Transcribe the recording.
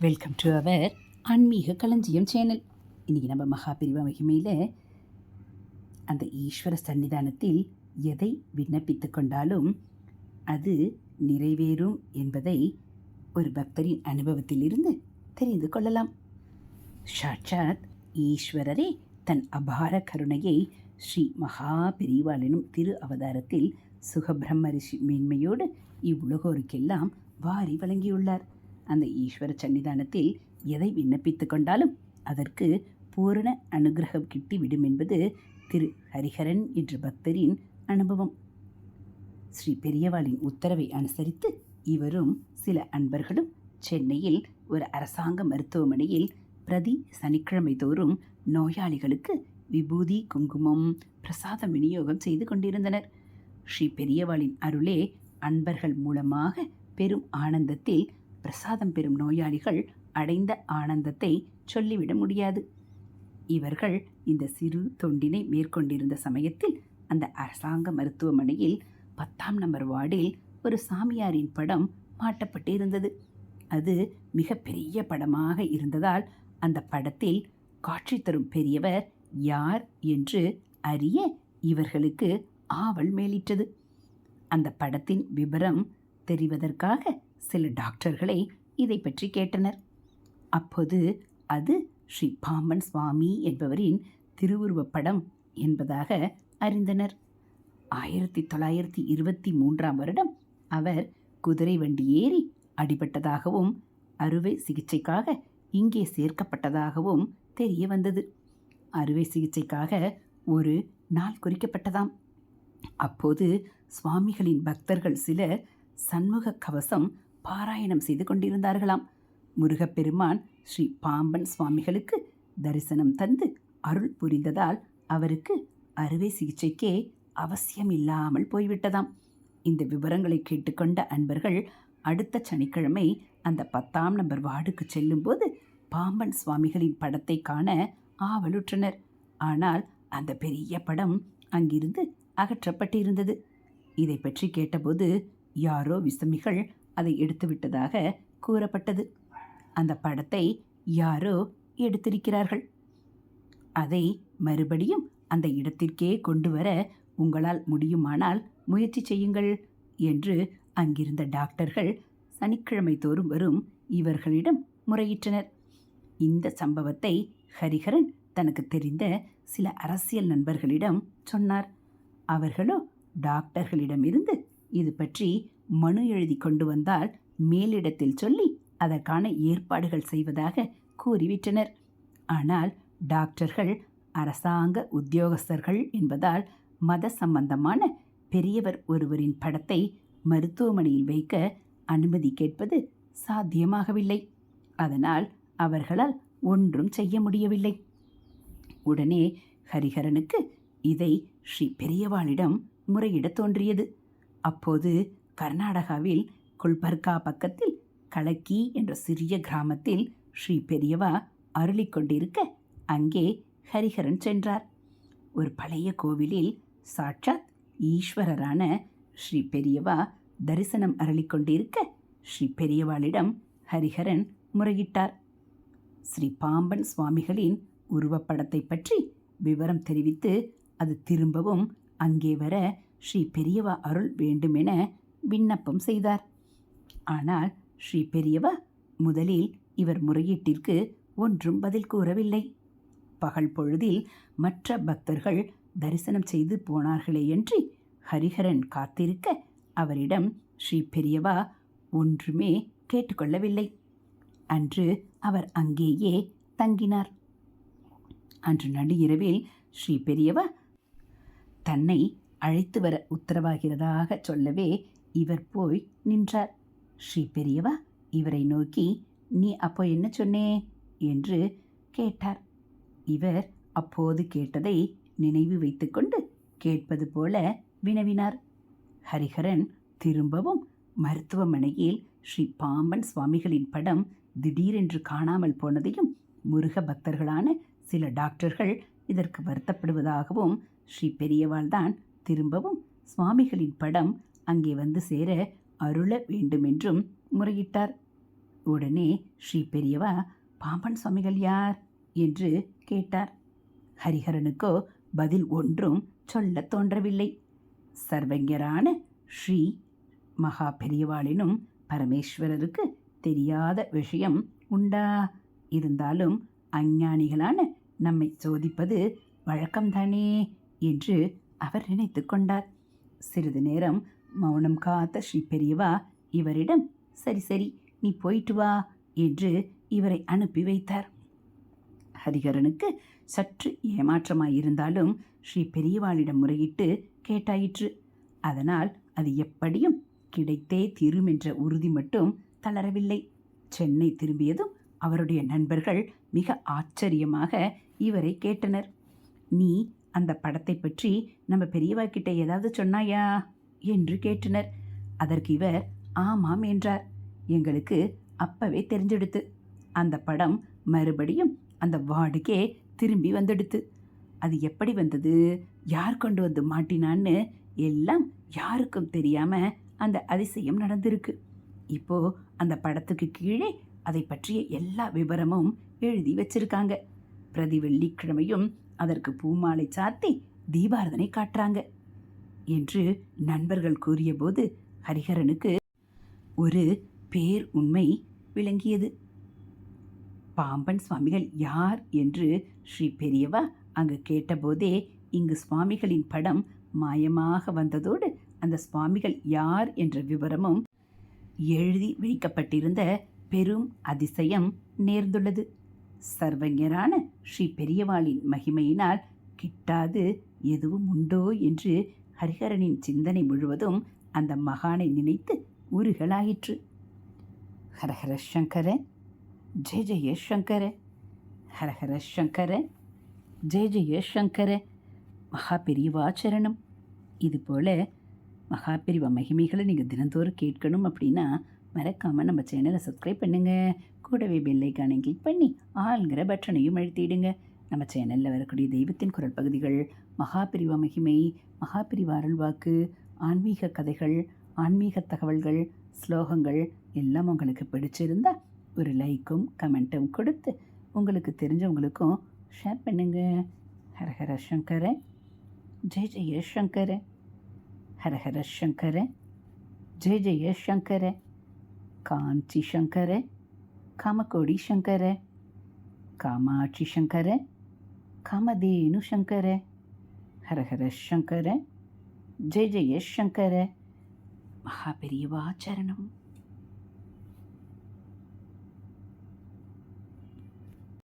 Welcome to our ஆன்மீக களஞ்சியம் channel இன்றைக்கி நம்ம மகாபிரிவ மகிமையில் அந்த ஈஸ்வர சன்னிதானத்தில் எதை விண்ணப்பித்து கொண்டாலும் அது நிறைவேறும் என்பதை ஒரு பக்தரின் அனுபவத்திலிருந்து தெரிந்து கொள்ளலாம். சாட்சாத் ஈஸ்வரரே தன் அபார கருணையை ஸ்ரீ மகாபிரிவாளனும் திரு அவதாரத்தில் சுகபிரம்ம ரிஷி மேன்மையோடு இவ்வுலகோருக்கெல்லாம் வாரி வழங்கியுள்ளார். அந்த ஈஸ்வர சன்னிதானத்தில் எதை விண்ணப்பித்து கொண்டாலும் அதற்கு பூரண அனுகிரகம் கிட்டிவிடும் என்பது திரு ஹரிஹரன் என்ற பக்தரின் அனுபவம். ஸ்ரீ பெரியவாளின் உத்தரவை அனுசரித்து இவரும் சில அன்பர்களும் சென்னையில் ஒரு அரசாங்க மருத்துவமனையில் பிரதி சனிக்கிழமை தோறும் நோயாளிகளுக்கு விபூதி குங்குமம் பிரசாதம் விநியோகம் செய்து கொண்டிருந்தனர். ஸ்ரீ பெரியவாளின் அருளே அன்பர்கள் மூலமாக பெரும் ஆனந்தத்தில் பிரசாதம் பெறும் நோயாளிகள் அடைந்த ஆனந்தத்தை சொல்லிவிட முடியாது. இவர்கள் இந்த சிறு தொண்டினை மேற்கொண்டிருந்த சமயத்தில் அந்த அரசாங்க மருத்துவமனையில் பத்தாம் நம்பர் வார்டில் ஒரு சாமியாரின் படம் மாட்டப்பட்டிருந்தது. அது மிகப்பெரிய படமாக இருந்ததால் அந்த படத்தில் காட்சி தரும் பெரியவர் யார் என்று அறிய இவர்களுக்கு ஆவல் மேலிட்டது. அந்த படத்தின் விபரம் தெரிவதற்காக சில டாக்டர்களை இதை பற்றி கேட்டனர். அப்போது அது ஸ்ரீ பாம்பன் சுவாமி என்பவரின் திருவுருவப் படம் என்பதாக அறிந்தனர். ஆயிரத்தி தொள்ளாயிரத்தி இருபத்தி மூன்றாம் வருடம் அவர் குதிரை வண்டி ஏறி அடிபட்டதாகவும் அறுவை சிகிச்சைக்காக இங்கே சேர்க்கப்பட்டதாகவும் தெரிய வந்தது. அறுவை சிகிச்சைக்காக ஒரு நாள் குறிக்கப்பட்டதாம். அப்போது சுவாமிகளின் பக்தர்கள் சிலர் சண்முக கவசம் பாராயணம் செய்து கொண்டிருந்தார்களாம். முருகப்பெருமான் ஸ்ரீ பாம்பன் சுவாமிகளுக்கு தரிசனம் தந்து அருள் புரிந்ததால் அவருக்கு அறுவை சிகிச்சைக்கே அவசியம் இல்லாமல் போய்விட்டதாம். இந்த விவரங்களை கேட்டுக்கொண்ட அன்பர்கள் அடுத்த சனிக்கிழமை அந்த பத்தாம் நம்பர் வார்டுக்கு செல்லும்போது பாம்பன் சுவாமிகளின் படத்தை காண ஆவலுற்றனர். ஆனால் அந்த பெரிய படம் அங்கிருந்து அகற்றப்பட்டிருந்தது. இதை பற்றி கேட்டபோது யாரோ விசமிகள் அதை எடுத்துவிட்டதாக கூறப்பட்டது. அந்த படத்தை யாரோ எடுத்திருக்கிறார்கள். அதை மறுபடியும் அந்த இடத்திற்கே கொண்டு வர உங்களால் முடியுமானால் முயற்சி செய்யுங்கள் என்று அங்கிருந்த டாக்டர்கள் சனிக்கிழமை தோறும் வரும் இவர்களிடம் முறையிட்டனர். இந்த சம்பவத்தை ஹரிஹரன் தனக்கு தெரிந்த சில அரசியல் நண்பர்களிடம் சொன்னார். அவர்களோ டாக்டர்களிடமிருந்து இது பற்றி மனு எழுதி கொண்டு வந்தால் மேலிடத்தில் சொல்லி அதற்கான ஏற்பாடுகள் செய்வதாக கூறிவிட்டனர். ஆனால் டாக்டர்கள் அரசாங்க உத்தியோகஸ்தர்கள் என்பதால் மத சம்பந்தமான பெரியவர் ஒருவரின் படத்தை மருத்துவமனையில் வைக்க அனுமதி கேட்பது சாத்தியமாகவில்லை. அதனால் அவர்களால் ஒன்றும் செய்ய முடியவில்லை. உடனே ஹரிஹரனுக்கு இதை ஸ்ரீ பெரியவாளிடம் முறையிடத் தோன்றியது. அப்போது கர்நாடகாவில் குல்பர்கா பக்கத்தில் கலக்கி என்ற சிறிய கிராமத்தில் ஸ்ரீ பெரியவா அருளிக் கொண்டிருக்க அங்கே ஹரிஹரன் சென்றார். ஒரு பழைய கோவிலில் சாட்சாத் ஈஸ்வரரான ஸ்ரீ பெரியவா தரிசனம் அருளிக்கொண்டிருக்க ஸ்ரீ பெரியவாளிடம் ஹரிஹரன் முறையிட்டார். ஸ்ரீ பாம்பன் சுவாமிகளின் உருவப்படத்தை பற்றி விவரம் தெரிவித்து அது திரும்பவும் அங்கே வர ஸ்ரீ பெரியவா அருள் வேண்டுமென விண்ணப்பம் செய்தார். ஆனால் ஸ்ரீ பெரியவா முதலில் இவர் முறையீட்டிற்கு ஒன்றும் பதில் கூறவில்லை. பகல் பொழுதில் மற்ற பக்தர்கள் தரிசனம் செய்து போனார்களேயன்றி ஹரிஹரன் காத்திருக்க அவரிடம் ஸ்ரீ பெரியவா ஒன்றுமே கேட்டுக்கொள்ளவில்லை. அன்று அவர் அங்கேயே தங்கினார். அன்று நடுஇரவில் ஸ்ரீ பெரியவா தன்னை அழைத்து வர உத்தரவாகிறதாக சொல்லவே இவர் போய் நின்றார். ஸ்ரீ பெரியவா இவரை நோக்கி நீ அப்போ என்ன சொன்னே? என்று கேட்டார். இவர் அப்போது கேட்டதை நினைவு வைத்துக்கொண்டு கேட்பது போல வினவினார். ஹரிஹரன் திரும்பவும் மருத்துவமனையில் ஸ்ரீ பாம்பன் சுவாமிகளின் படம் திடீரென்று காணாமல் போனதையும் முருக பக்தர்களான சில டாக்டர்கள் இதற்கு வருத்தப்படுவதாகவும் ஸ்ரீ பெரியவாள் தான் திரும்பவும் சுவாமிகளின் படம் அங்கே வந்து சேர அருள வேண்டுமென்றும் முறையிட்டார். உடனே ஸ்ரீ பெரியவா பாம்பன் சுவாமிகள் யார்? என்று கேட்டார். ஹரிஹரனுக்கோ பதில் ஒன்றும் சொல்லத் தோன்றவில்லை. சர்வஞரான ஸ்ரீ மகா பெரியவாளினும் பரமேஸ்வரருக்கு தெரியாத விஷயம் உண்டா? இருந்தாலும் அஞ்ஞானிகளான நம்மை சோதிப்பது வழக்கம்தானே? என்று அவர் நினைத்து கொண்டார். சிறிது நேரம் மௌனம் காத்த ஸ்ரீ பெரியவா இவரிடம் சரி சரி நீ போயிட்டு வா என்று இவரை அனுப்பி வைத்தார். ஹரிஹரனுக்கு சற்று ஏமாற்றமாயிருந்தாலும் ஸ்ரீ பெரியவாளிடம் முறையிட்டு கேட்டாயிற்று. அதனால் அது எப்படியும் கிடைத்தே தீரும் என்ற உறுதி மட்டும் தளரவில்லை. சென்னை திரும்பியதும் அவருடைய நண்பர்கள் மிக ஆச்சரியமாக இவரை கேட்டனர். நீ அந்த படத்தை பற்றி நம்ம பெரியவா கிட்ட ஏதாவது சொன்னாயா? என்று கேட்டனர். அதற்கு இவர் ஆமாம் என்றார். எங்களுக்கு அப்பவே தெரிஞ்செடுத்து. அந்த படம் மறுபடியும் அந்த வார்டுக்கே திரும்பி வந்தெடுத்து. அது எப்படி வந்தது? யார் கொண்டு வந்து மாட்டினான்னு எல்லாம் யாருக்கும் தெரியாம அந்த அதிசயம் நடந்திருக்கு. இப்போ அந்த படத்துக்கு கீழே அதை பற்றிய எல்லா விவரமும் எழுதி வச்சிருக்காங்க. பிரதி வெள்ளிக்கிழமையும் அதற்கு பூமாலை சாத்தி தீபாரதனை காட்டுறாங்க. என்று நண்பர்கள் கூறியபோது ஹரிஹரனுக்கு ஒரு பேர் உண்மை விளங்கியது. பாம்பன் சுவாமிகள் யார் என்று ஸ்ரீ பெரியவா அங்கு கேட்டபோதே இங்கு சுவாமிகளின் படம் மாயமாக வந்ததோடு அந்த சுவாமிகள் யார் என்ற விவரமும் எழுதி வைக்கப்பட்டிருந்த பெரும் அதிசயம் நேர்ந்துள்ளது. சர்வஞரான ஸ்ரீ பெரியவாளின் மகிமையினால் கிட்டாது எதுவும் உண்டோ என்று ஹரிஹரனின் சிந்தனை முழுவதும் அந்த மகானை நினைத்து உருகலாயிற்று. ஹரஹர சங்கர ஜெய ஜெய சங்கர ஹரஹர சங்கர ஜெய ஜெய சங்கர மகா பெரியவாச்சரணம் இது போல் மகா பெரியவா மகிமைகளை நீங்கள் தினந்தோறும் கேட்கணும் அப்படின்னா மறக்காமல் நம்ம சேனலை சப்ஸ்கிரைப் பண்ணுங்கள் கூடவே பெல்லைக்கானை கிளிக் பண்ணி ஆளுங்கிற பட்டனையும் அழுத்திடுங்க. நம்ம சேனலில் வரக்கூடிய தெய்வத்தின் குரல் பகுதிகள் மகாபிரிவ மகிமை மகாபிரிவ அருள்வாக்கு ஆன்மீக கதைகள் ஆன்மீக தகவல்கள் ஸ்லோகங்கள் எல்லாம் உங்களுக்கு பிடிச்சிருந்தா ஒரு லைக்கும் கமெண்ட்டும் கொடுத்து உங்களுக்கு தெரிஞ்சவங்களுக்கும் ஷேர் பண்ணுங்க. ஹரஹர சங்கர. ஜெய ஜெய சங்கர. ஹரஹர சங்கர. ஜெய ஜெய சங்கர. காஞ்சி சங்கர. காமக்கோடி சங்கர. காமாட்சி சங்கர. காமதேனு சங்கர ஹரஹர சங்கர ஜெய ஜெய சங்கர மகா பெரியவாச்சரணம்